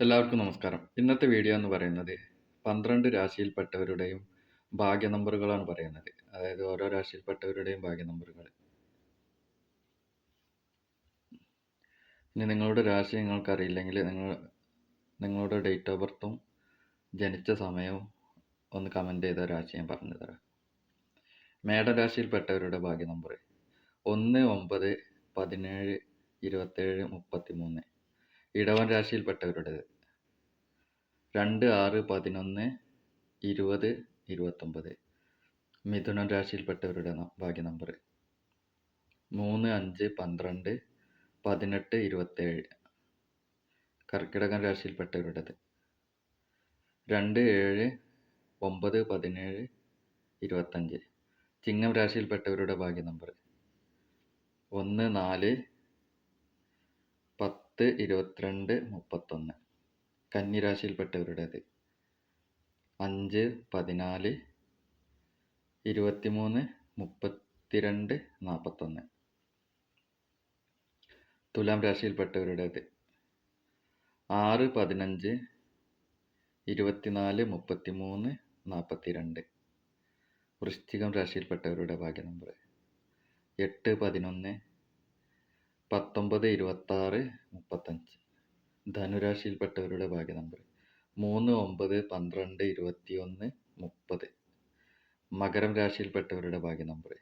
എല്ലാവർക്കും നമസ്കാരം. ഇന്നത്തെ വീഡിയോ എന്ന് പറയുന്നത് പന്ത്രണ്ട് രാശിയിൽപ്പെട്ടവരുടെയും ഭാഗ്യ നമ്പറുകളാണ് പറയുന്നത്. അതായത് ഓരോ രാശിയിൽപ്പെട്ടവരുടെയും ഭാഗ്യ നമ്പറുകൾ ഇനി നിങ്ങളുടെ രാശി നിങ്ങൾക്ക് അറിയില്ലെങ്കിൽ നിങ്ങൾ നിങ്ങളുടെ ഡേറ്റ് ഓഫ് ബർത്തും ജനിച്ച സമയവും ഒന്ന് കമന്റ് ചെയ്ത രാശി ഞാൻ പറഞ്ഞു തരാം. മേടരാശിയിൽപ്പെട്ടവരുടെ ഭാഗ്യ നമ്പർ ഒന്ന് ഒമ്പത് പതിനേഴ് ഇരുപത്തേഴ് മുപ്പത്തി മൂന്ന് ഇടവൻ രാശിയിൽപ്പെട്ടവരുടേത് രണ്ട് ആറ് പതിനൊന്ന് ഇരുപത് ഇരുപത്തൊമ്പത്. മിഥുനൻ രാശിയിൽപ്പെട്ടവരുടെ ഭാഗ്യ നമ്പർ മൂന്ന് അഞ്ച് പന്ത്രണ്ട് പതിനെട്ട് ഇരുപത്തേഴ്. കർക്കിടകൻ രാശിയിൽപ്പെട്ടവരുടേത് രണ്ട് ഏഴ് ഒമ്പത് പതിനേഴ് ഇരുപത്തഞ്ച്. ചിങ്ങം രാശിയിൽപ്പെട്ടവരുടെ ഭാഗ്യ നമ്പർ ഒന്ന് നാല് പത്ത് ഇരുപത്തിരണ്ട് മുപ്പത്തൊന്ന്. കന്നി രാശിയിൽപ്പെട്ടവരുടേത് അഞ്ച് പതിനാല് ഇരുപത്തിമൂന്ന് മുപ്പത്തിരണ്ട് നാൽപ്പത്തൊന്ന് തുലാം രാശിയിൽപ്പെട്ടവരുടേത്. ആറ് പതിനഞ്ച് ഇരുപത്തിനാല് മുപ്പത്തിമൂന്ന് നാൽപ്പത്തിരണ്ട് വൃശ്ചികം രാശിയിൽപ്പെട്ടവരുടെ ഭാഗ്യ നമ്പർ എട്ട് പതിനൊന്ന് പത്തൊമ്പത് ഇരുപത്താറ് മുപ്പത്തഞ്ച്. ധനുരാശിയിൽപ്പെട്ടവരുടെ ഭാഗ്യ നമ്പർ. മൂന്ന് ഒമ്പത് പന്ത്രണ്ട് ഇരുപത്തിയൊന്ന് മുപ്പത്. മകരം രാശിയിൽപ്പെട്ടവരുടെ ഭാഗ്യ നമ്പർ.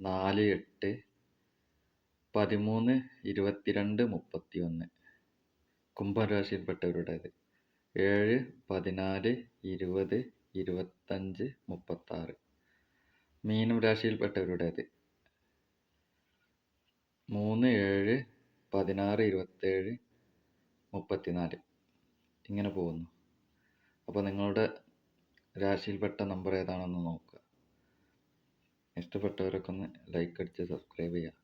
നാല് എട്ട് പതിമൂന്ന് ഇരുപത്തിരണ്ട് മുപ്പത്തിയൊന്ന്. കുംഭരാശിയിൽപ്പെട്ടവരുടേത് ഏഴ് പതിനാല് ഇരുപത് ഇരുപത്തഞ്ച് മുപ്പത്താറ്. മീനം രാശിയിൽപ്പെട്ടവരുടേത്. മൂന്ന് ഏഴ് പതിനാറ് ഇരുപത്തേഴ് മുപ്പത്തിനാല്. ഇങ്ങനെ പോകുന്നു. അപ്പോൾ നിങ്ങളുടെ രാശിയിൽപ്പെട്ട നമ്പർ ഏതാണെന്ന് നോക്കുക. ഇഷ്ടപ്പെട്ടവരൊക്കെ ഒന്ന് ലൈക്ക് അടിച്ച് സബ്സ്ക്രൈബ് ചെയ്യുക.